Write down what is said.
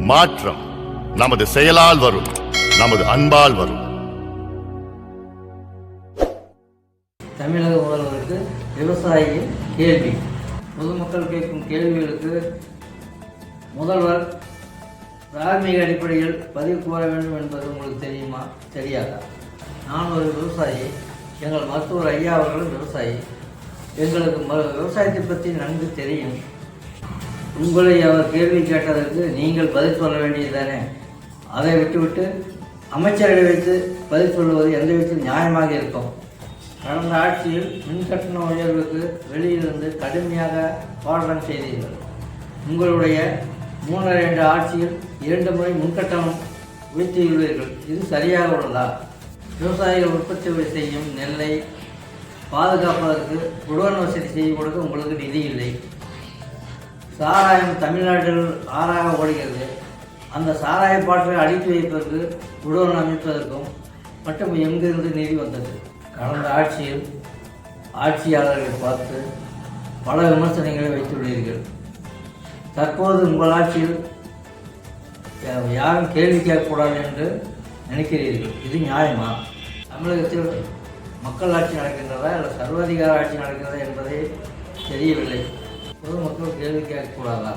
மாற்றம் நமது செயலால் வரும் நமது அன்பால் வரும். தமிழக முதல்வருக்கு விவசாயியின் கேள்வி. பொதுமக்கள் கேட்கும் கேள்விகளுக்கு முதல்வர் தார்மீக அடிப்படையில் பதில் கூற வேண்டும் என்பது உங்களுக்கு தெரியுமா? தெரியாதா? நான் ஒரு விவசாயி எங்கள் மருத்துவர் ஐயா அவர்களும் விவசாயி. எங்களுக்கு ம விவசாயத்தை பற்றி நன்கு தெரியும். உங்களை அவர் கேள்வி கேட்டதற்கு நீங்கள் பதில் சொல்ல வேண்டியதுதானே? அதை விட்டுவிட்டு அமைச்சர்களை வைத்து பதில் சொல்வது எந்த விதத்தில் நியாயமாக இருக்கும். கடந்த ஆட்சியில் மின்கட்டண உயர்வுக்கு வெளியிலிருந்து கடுமையாக போராட்டம் செய்தீர்கள். உங்களுடைய மூன்றரை ஆண்டு ஆட்சியில் இரண்டு முறை முன்கட்டணம் உயர்த்தியுள்ளீர்கள். இது சரியாக உள்ளதா? விவசாயிகள் உற்பத்தி செய்யும் நெல்லை பாதுகாப்பதற்கு குடோன் வசதி செய்து கொடுக்க உங்களுக்கு நிதி இல்லை. சாராயம் தமிழ்நாட்டில் ஆறாக ஓடுகிறது. அந்த சாராய பாட்டை அழித்து வைப்பதற்கு உடல் அமைப்பதற்கும் மற்றும் எங்கிருந்து நிதி வந்தது? கடந்த ஆட்சியில் ஆட்சியாளர்களை பார்த்து பல விமர்சனங்களை வைத்துள்ளீர்கள். தற்போது உங்கள் ஆட்சியில் யாரும் கேள்வி கேட்கக்கூடாது என்று நினைக்கிறீர்கள். இது நியாயமா? தமிழகத்தில் மக்கள் ஆட்சி நடக்கின்றதா? இல்லை சர்வாதிகார ஆட்சி நடக்கிறதா என்பதை தெரியவில்லை. பொதுமக்கள் கேள்வி கேட்கக்கூடாதா